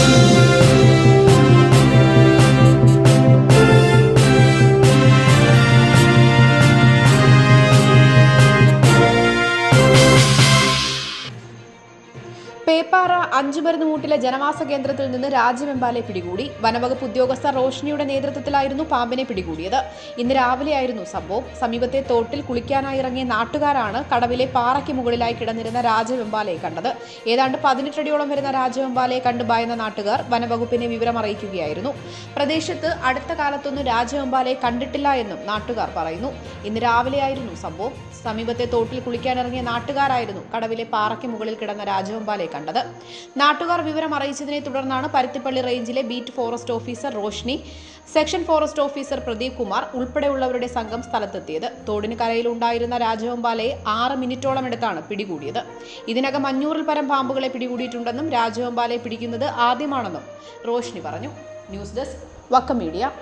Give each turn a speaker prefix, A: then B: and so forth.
A: Thank you. Peppara അഞ്ചുമരുന്ന് മൂട്ടിലെ ജനവാസ കേന്ദ്രത്തിൽ നിന്ന് രാജ്യമെമ്പാലെ പിടികൂടി. വനവകുപ്പ് ഉദ്യോഗസ്ഥ റോഷ്നിയുടെ നേതൃത്വത്തിലായിരുന്നു പാമ്പിനെ പിടികൂടിയത്. ഇന്ന് രാവിലെയായിരുന്നു സംഭവം. സമീപത്തെ തോട്ടിൽ കുളിക്കാനായി ഇറങ്ങിയ നാട്ടുകാരാണ് കടവിലെ പാറയ്ക്ക് മുകളിലായി കിടന്നിരുന്ന രാജവെമ്പാലയെ കണ്ടത്. ഏതാണ്ട് പതിനെട്ടടിയോളം വരുന്ന രാജവെമ്പാലയെ കണ്ട് ഭയന്ന നാട്ടുകാർ വനവകുപ്പിനെ വിവരം അറിയിക്കുകയായിരുന്നു. പ്രദേശത്ത് അടുത്ത കാലത്തൊന്നും രാജവെമ്പാലയെ കണ്ടിട്ടില്ല എന്നും നാട്ടുകാർ പറയുന്നു. ഇന്ന് രാവിലെയായിരുന്നു സംഭവം. സമീപത്തെ തോട്ടിൽ കുളിക്കാനിറങ്ങിയ നാട്ടുകാരായിരുന്നു കടവിലെ പാറയ്ക്ക് മുകളിൽ കിടന്ന രാജവെമ്പാലയെ കണ്ടത്. നാട്ടുകാർ വിവരം അറിയിച്ചതിനെ തുടർന്നാണ് പരുത്തിപ്പള്ളി റേഞ്ചിലെ beat forest officer Roshni section forest officer Pradeep Kumar ഉൾപ്പെടെയുള്ളവരുടെ സംഘം സ്ഥലത്തെത്തിയത്. തോടിന് കരയിലുണ്ടായിരുന്ന രാജവെമ്പാലയെ ആറ് മിനിറ്റോളം എടുത്താണ് പിടികൂടിയത്. ഇതിനകം അഞ്ഞൂറിൽ പരം പാമ്പുകളെ പിടികൂടിയിട്ടുണ്ടെന്നും രാജവെമ്പാലയെ പിടിക്കുന്നത് ആദ്യമാണെന്നും റോഷ്നി പറഞ്ഞു. News desk Vakkom media.